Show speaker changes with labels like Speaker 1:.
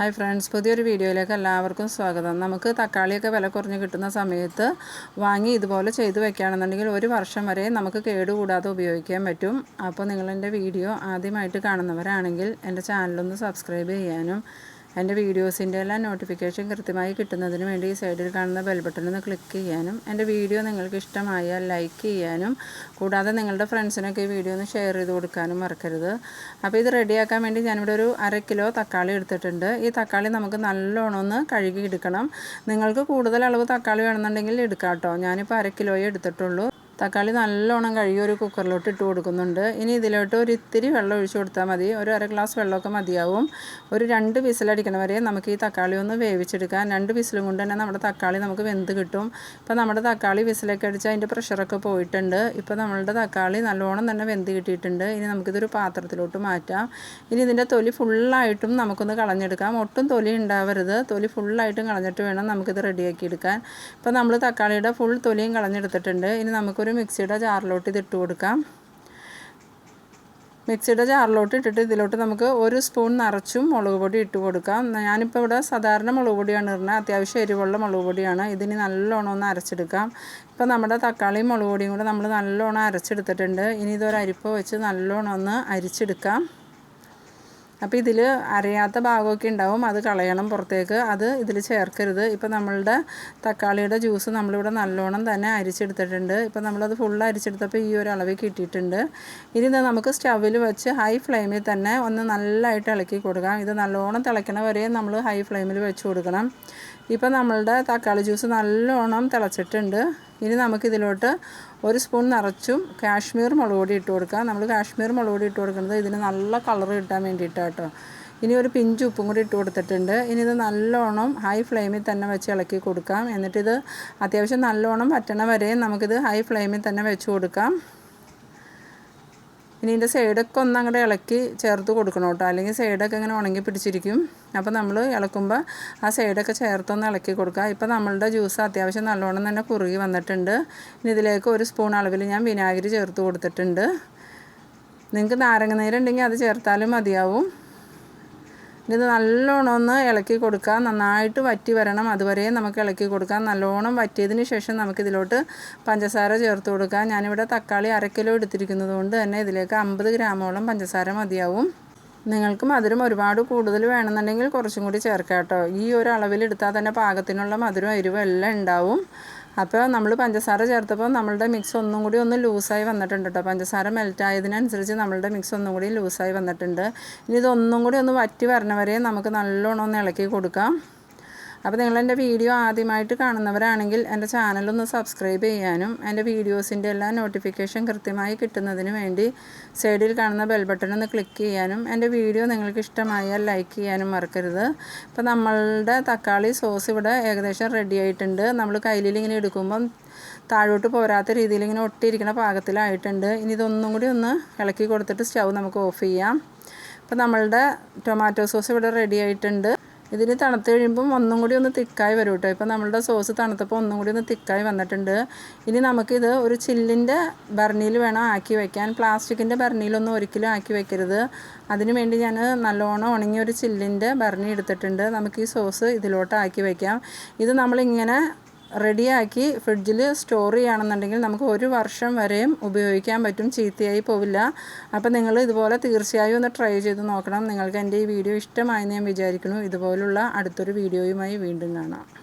Speaker 1: Hi friends പുതിയൊരു വീഡിയോയിലേക്ക് എല്ലാവർക്കും സ്വാഗതം. നമുക്ക് തക്കാളിയൊക്കെ വില കുറഞ്ഞ് കിട്ടുന്ന സമയത്ത് വാങ്ങി ഇതുപോലെ ചെയ്ത് വെക്കുകയാണെന്നുണ്ടെങ്കിൽ ഒരു വർഷം വരെ നമുക്ക് കേടുകൂടാതെ ഉപയോഗിക്കാൻ പറ്റും. അപ്പോൾ നിങ്ങളെന്റെ വീഡിയോ ആദ്യമായിട്ട് കാണുന്നവരാണെങ്കിൽ എന്റെ ചാനലൊന്ന് സബ്സ്ക്രൈബ് ചെയ്യാനും എന്റെ വീഡിയോസിന്റെ എല്ലാം നോട്ടിഫിക്കേഷൻ കൃത്യമായി കിട്ടുന്നതിന് വേണ്ടി ഈ സൈഡിൽ കാണുന്ന ബെൽ ഒന്ന് ക്ലിക്ക് ചെയ്യാനും എന്റെ വീഡിയോ നിങ്ങൾക്ക് ഇഷ്ടമായാൽ ലൈക്ക് ചെയ്യാനും കൂടാതെ നിങ്ങളുടെ ഫ്രണ്ട്സിനൊക്കെ ഈ വീഡിയോ ഒന്ന് ഷെയർ ചെയ്ത് കൊടുക്കാനും മറക്കരുത്. അപ്പോൾ ഇത് റെഡിയാക്കാൻ വേണ്ടി ഞാനിവിടെ ഒരു അര കിലോ തക്കാളി എടുത്തിട്ടുണ്ട്. ഈ തക്കാളി നമുക്ക് നല്ലോണം ഒന്ന് കഴുകി എടുക്കണം. നിങ്ങൾക്ക് കൂടുതൽ അളവ് തക്കാളി വേണമെന്നുണ്ടെങ്കിൽ എടുക്കാം കേട്ടോ. ഞാനിപ്പോൾ അര കിലോയെ എടുത്തിട്ടുള്ളൂ. തക്കാളി നല്ലോണം കഴുകി ഒരു കുക്കറിലോട്ട് ഇട്ട് കൊടുക്കുന്നുണ്ട്. ഇനി ഇതിലോട്ട് ഒരു ഇത്തിരി വെള്ളം ഒഴിച്ചു കൊടുത്താൽ മതി. ഒരു അര ഗ്ലാസ് വെള്ളമൊക്കെ മതിയാവും. ഒരു രണ്ട് വിസിലടിക്കണ വരെ നമുക്ക് ഈ തക്കാളി ഒന്ന് വേവിച്ചെടുക്കാം. രണ്ട് വിസിലും കൊണ്ട് തന്നെ നമ്മുടെ തക്കാളി നമുക്ക് വെന്ത് കിട്ടും. ഇപ്പോൾ നമ്മുടെ തക്കാളി വിസിലൊക്കെ അടിച്ച് അതിന്റെ പ്രഷറൊക്കെ പോയിട്ടുണ്ട്. ഇപ്പോൾ നമ്മളുടെ തക്കാളി നല്ലോണം തന്നെ വെന്ത് കിട്ടിയിട്ടുണ്ട്. ഇനി നമുക്കിതൊരു പാത്രത്തിലോട്ട് മാറ്റാം. ഇനി ഇതിന്റെ തൊലി ഫുള്ളായിട്ടും നമുക്കൊന്ന് കളഞ്ഞെടുക്കാം. ഒട്ടും തൊലി ഉണ്ടാവരുത്. തൊലി ഫുള്ളായിട്ടും കളഞ്ഞിട്ട് വേണം നമുക്കിത് റെഡിയാക്കി എടുക്കാൻ. ഇപ്പോൾ നമ്മൾ തക്കാളിയുടെ ഫുൾ തൊലിയും കളഞ്ഞെടുത്തിട്ടുണ്ട്. ഇനി നമുക്കൊരു ഒരു മിക്സിയുടെ ജാറിലോട്ട് ഇതിട്ട് കൊടുക്കാം. മിക്സിയുടെ ജാറിലോട്ട് ഇട്ടിട്ട് ഇതിലോട്ട് നമുക്ക് ഒരു സ്പൂൺ നിറച്ചും മുളക് പൊടി ഇട്ട് കൊടുക്കാം. ഞാനിപ്പോൾ ഇവിടെ സാധാരണ മുളക് പൊടിയാണ് ഇടുന്നത്. അത്യാവശ്യം എരിവുള്ള മുളക് പൊടിയാണ്. ഇതിന് നല്ലോണം ഒന്ന് അരച്ചെടുക്കാം. ഇപ്പോൾ നമ്മുടെ തക്കാളിയും മുളക് പൊടിയും കൂടെ നമ്മൾ നല്ലോണം അരച്ചെടുത്തിട്ടുണ്ട്. ഇനി ഇതൊരു അരിപ്പ വെച്ച് നല്ലോണം ഒന്ന് അരിച്ചെടുക്കാം. അപ്പോൾ ഇതിൽ അരയാത്ത ഭാഗമൊക്കെ ഉണ്ടാവും. അത് കളയണം പുറത്തേക്ക്. അത് ഇതിൽ ചേർക്കരുത്. ഇപ്പോൾ നമ്മളുടെ തക്കാളിയുടെ ജ്യൂസ് നമ്മളിവിടെ നല്ലോണം തന്നെ അരിച്ചെടുത്തിട്ടുണ്ട്. ഇപ്പോൾ നമ്മളത് ഫുൾ അരിച്ചെടുത്തപ്പോൾ ഈ ഒരു അളവിൽ കിട്ടിയിട്ടുണ്ട്. ഇനി ഇത് നമുക്ക് സ്റ്റവിൽ വെച്ച് ഹൈ ഫ്ലെയിമിൽ തന്നെ ഒന്ന് നല്ലതായിട്ട് ഇളക്കി കൊടുക്കാം. ഇത് നല്ലോണം തിളയ്ക്കണ വരെ നമ്മൾ ഹൈ ഫ്ലെയിമിൽ വെച്ച് കൊടുക്കണം. ഇപ്പോൾ നമ്മളുടെ തക്കാളി ജ്യൂസ് നല്ലോണം തിളച്ചിട്ടുണ്ട്. ഇനി നമുക്കിതിലോട്ട് ഒരു സ്പൂൺ നിറച്ചും കാശ്മീർ മുളക് പൊടി ഇട്ട് കൊടുക്കാം. നമ്മൾ കാശ്മീർ മുളക് പൊടി ഇട്ട് കൊടുക്കുന്നത് ഇതിന് നല്ല കളർ കിട്ടാൻ വേണ്ടിയിട്ടാണ് കേട്ടോ ഇനി ഒരു പിഞ്ച് ഉപ്പും കൂടി ഇട്ട് കൊടുത്തിട്ടുണ്ട്. ഇനി ഇത് നല്ലോണം ഹൈ ഫ്ലെയിമിൽ തന്നെ വെച്ച് ഇളക്കി കൊടുക്കാം. എന്നിട്ടിത് അത്യാവശ്യം നല്ലോണം പറ്റണ വരെ നമുക്കിത് ഹൈ ഫ്ലെയിമിൽ തന്നെ വെച്ച് കൊടുക്കാം. ഇനി ഇതിന്റെ സൈഡൊക്കെ ഒന്ന് അങ്ങോട്ട് ഇളക്കി ചേർത്ത് കൊടുക്കണം കേട്ടോ. അല്ലെങ്കിൽ സൈഡൊക്കെ ഇങ്ങനെ ഉണങ്ങി പിടിച്ചിരിക്കും. അപ്പോൾ നമ്മൾ ഇളക്കുമ്പോൾ ആ സൈഡൊക്കെ ചേർത്തൊന്ന് ഇളക്കി കൊടുക്കുക. ഇപ്പോൾ നമ്മളുടെ ജ്യൂസ് അത്യാവശ്യം നല്ലോണം തന്നെ കുറുകി വന്നിട്ടുണ്ട്. ഇനി ഇതിലേക്ക് ഒരു സ്പൂൺ അളവിൽ ഞാൻ വിനാഗിരി ചേർത്ത് കൊടുത്തിട്ടുണ്ട്. നിങ്ങൾക്ക് നാരങ്ങ നീരുണ്ടെങ്കിൽ അത് ചേർത്താലും മതിയാവും. ഇത് നല്ലോണം ഒന്ന് ഇളക്കി കൊടുക്കുക നന്നായിട്ട് വറ്റി വരണം. അതുവരെ നമുക്ക് ഇളക്കി കൊടുക്കാം. നല്ലോണം വറ്റിയതിന് ശേഷം നമുക്കിതിലോട്ട് പഞ്ചസാര ചേർത്ത് കൊടുക്കാം. ഞാനിവിടെ തക്കാളി അരക്കിലോ കിലോ എടുത്തിരിക്കുന്നത് കൊണ്ട് തന്നെ ഇതിലേക്ക് അമ്പത് ഗ്രാമോളം പഞ്ചസാര മതിയാവും. നിങ്ങൾക്ക് മധുരം ഒരുപാട് കൂടുതൽ വേണമെന്നുണ്ടെങ്കിൽ കുറച്ചും കൂടി ചേർക്കാം കേട്ടോ. ഈ ഒരു അളവിൽ എടുത്താൽ തന്നെ പാകത്തിനുള്ള മധുരം എരിവും എല്ലാം ഉണ്ടാവും. അപ്പോൾ നമ്മൾ പഞ്ചസാര ചേർത്തപ്പോൾ നമ്മളുടെ മിക്സ് ഒന്നും കൂടി ഒന്ന് ലൂസായി വന്നിട്ടുണ്ട് കേട്ടോ പഞ്ചസാര മെൽറ്റ് ആയതിനനുസരിച്ച് നമ്മളുടെ മിക്സ് ഒന്നും കൂടി ലൂസായി വന്നിട്ടുണ്ട്. ഇനി ഇതൊന്നും കൂടി ഒന്ന് വറ്റി വരണവരെ നമുക്ക് നല്ലോണം ഒന്ന് ഇളക്കി കൊടുക്കാം. അപ്പോൾ നിങ്ങൾ എന്റെ വീഡിയോ ആദ്യമായിട്ട് കാണുന്നവരാണെങ്കിൽ എന്റെ ചാനലൊന്ന് സബ്സ്ക്രൈബ് ചെയ്യാനും എന്റെ വീഡിയോസിന്റെ എല്ലാ നോട്ടിഫിക്കേഷൻ കൃത്യമായി കിട്ടുന്നതിന് വേണ്ടി സൈഡിൽ കാണുന്ന ബെൽ ബട്ടൺ ഒന്ന് ക്ലിക്ക് ചെയ്യാനും എന്റെ വീഡിയോ നിങ്ങൾക്ക് ഇഷ്ടമായാൽ ലൈക്ക് ചെയ്യാനും മറക്കരുത്. ഇപ്പോൾ നമ്മളുടെ തക്കാളി സോസ് ഇവിടെ ഏകദേശം റെഡി ആയിട്ടുണ്ട്. നമ്മൾ കയ്യിൽ ഇങ്ങനെ എടുക്കുമ്പം താഴോട്ട് പോരാത്ത രീതിയിൽ ഇങ്ങനെ ഒട്ടിയിരിക്കുന്ന പാകത്തിലായിട്ടുണ്ട്. ഇനി ഇതൊന്നും കൂടി ഒന്ന് ഇളക്കി കൊടുത്തിട്ട് സ്റ്റൗ നമുക്ക് ഓഫ് ചെയ്യാം. അപ്പോൾ നമ്മളുടെ ടൊമാറ്റോ സോസ് ഇവിടെ റെഡി ആയിട്ടുണ്ട്. ഇതിന് തണുത്ത് കഴിയുമ്പം ഒന്നും കൂടി ഒന്ന് തിക്കായി വരും കേട്ടോ ഇപ്പം നമ്മളുടെ സോസ് തണുത്തപ്പോൾ ഒന്നും കൂടി ഒന്ന് തിക്കായി വന്നിട്ടുണ്ട്. ഇനി നമുക്കിത് ഒരു ചില്ലിന്റെ ഭരണിയിൽ വേണം ആക്കി വയ്ക്കാൻ പ്ലാസ്റ്റിക്കിന്റെ ഭരണിയിലൊന്നും ഒരിക്കലും ആക്കി വയ്ക്കരുത് അതിന് വേണ്ടി ഞാൻ നല്ലോണം ഉണങ്ങിയ ഒരു ചില്ലിന്റെ ഭരണി എടുത്തിട്ടുണ്ട്. നമുക്ക് ഈ സോസ് ഇതിലോട്ട് ആക്കി വയ്ക്കാം ഇത് നമ്മളിങ്ങനെ റെഡിയാക്കി ഫ്രിഡ്ജിൽ സ്റ്റോർ ചെയ്യുകയാണെന്നുണ്ടെങ്കിൽ നമുക്ക് ഒരു വർഷം വരെയും ഉപയോഗിക്കാൻ പറ്റും. ചീത്തയായി പോവില്ല. അപ്പോൾ നിങ്ങൾ ഇതുപോലെ തീർച്ചയായും ഒന്ന് ട്രൈ ചെയ്ത് നോക്കണം. നിങ്ങൾക്ക് എന്റെ ഈ വീഡിയോ ഇഷ്ടമായെന്ന് ഞാൻ വിചാരിക്കുന്നു. ഇതുപോലുള്ള അടുത്തൊരു വീഡിയോയുമായി വീണ്ടും കാണാം.